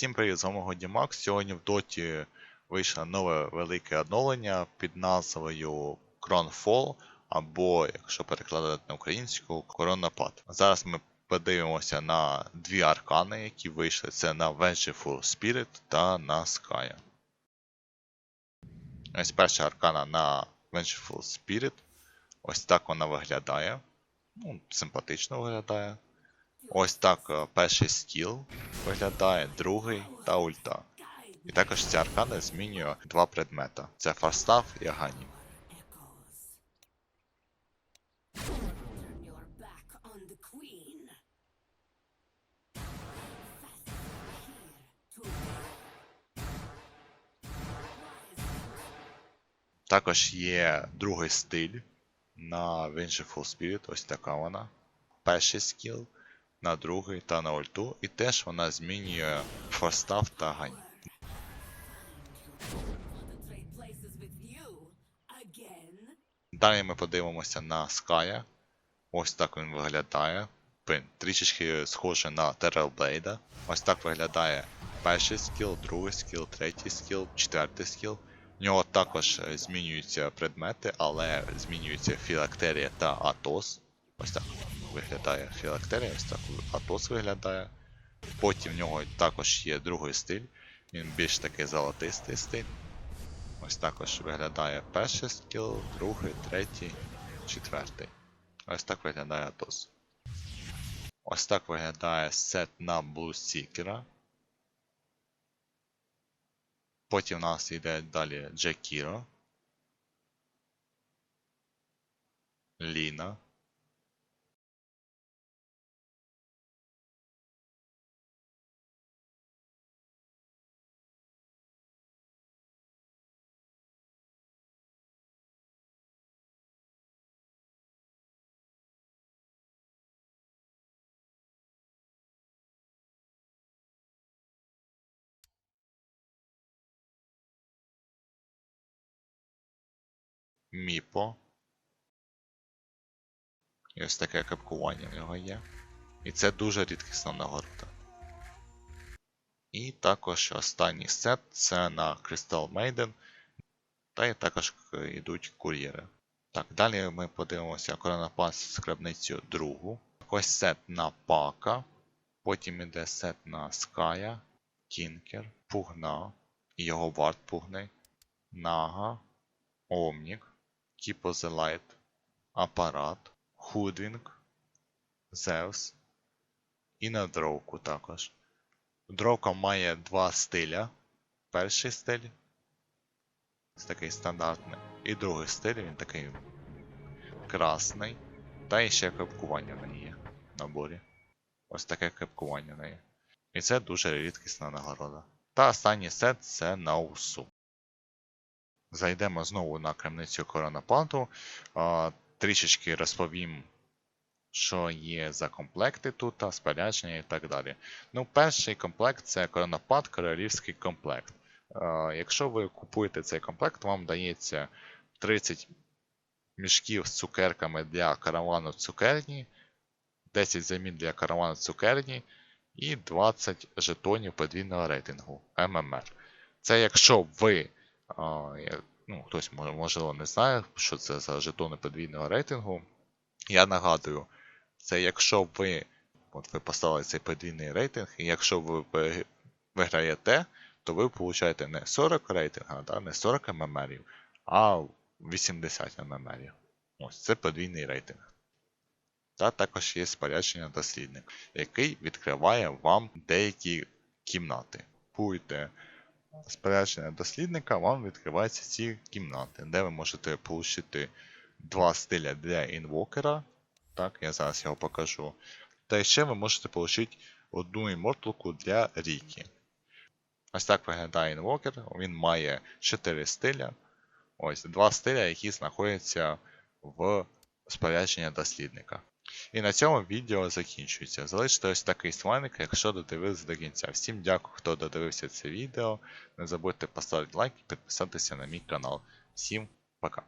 Всім привіт, з вами Годімак. Сьогодні в доті вийшло нове велике оновлення під назвою Кронфол, або, якщо перекладати на українську, Коронапад. Зараз ми подивимося на дві аркани, які вийшли. Це на Vengeful Spirit та на Sky. Ось перша аркана на Vengeful Spirit. Ось так вона виглядає. Ну, симпатично виглядає. Ось так е, перший скіл виглядає, другий та ульта. І також ця аркана змінює два предмета: це фарстав і агані. Turn your back on the queen. Here to Також є другий стиль на Vengeful Spirit, ось така вона. Перший скіл на другий та на ульту, і теж вона змінює форстав та again. Далі ми подивимося на Ская. Ось так він виглядає. Трішечки схоже на Terrorblade. Ось так виглядає перший скіл, другий скіл, третій скіл, четвертий скіл. В нього також змінюються предмети, але змінюються філактерія та Атос. Ось так виглядає філактерія, ось так Атос виглядає. Потім в нього також є другий стиль. Він більш такий золотистий стиль. Ось також виглядає перший скіл, другий, третій, четвертий. Ось так виглядає Атос. Ось так виглядає сет на Blue Seeker. Потім у нас йде далі Джекіро. Ліна. Міпо. І ось таке капкування в нього є. І це дуже рідкісна нагорода. І також останній сет це на Crystal Maiden. Та й також йдуть кур'єри. Так, далі ми подивимося коронапас з скрабницею другу. Ось сет на Пака. Потім іде сет на Ская, Кінкер, Пугна і його варт Пугни, Нага, Омнік, Keep the Light, Апарат, Худвінг, Зевс і на дровку також. Дровка має два стиля. Перший стиль такий стандартний. І другий стиль, він такий красний. Та і ще кепкування в неї наборі. Ось таке кепкування в неї. І це дуже рідкісна нагорода. Та останній сет це на усу. Зайдемо знову на крамницю коронапанту. Трішечки розповім, що є за комплекти тут, спорядження і так далі. Ну, перший комплект це коронапад королівський комплект. Якщо ви купуєте цей комплект, вам дається 30 мішків з цукерками для каравану цукерні, 10 замін для каравану цукерні і 20 жетонів подвійного рейтингу ММР. Це якщо ви ну, хтось можливо не знає, що це за жетони подвійного рейтингу. Я нагадую, це якщо ви, от ви поставили цей подвійний рейтинг, і якщо ви ви- виграєте, то ви получаєте не 40 рейтинга, да, не 40 ММРів, а 80 ММРів. Ось це подвійний рейтинг. Та також є спорядження дослідник, який відкриває вам деякі кімнати. Купуєте спорядження дослідника, вам відкриваються ці кімнати, де ви можете отримати два стиля для інвокера. Так, я зараз його покажу. Та ще ви можете отримати одну іморталку для Рікі. Ось так виглядає інвокер. Він має 4 стиля. Ось два стиля, які знаходяться в спорядженні дослідника. І на цьому відео закінчується. Залиште ось такий смайлик, якщо додивилися до кінця. Всім дякую, хто додивився це відео. Не забудьте поставити лайк і підписатися на мій канал. Всім пока!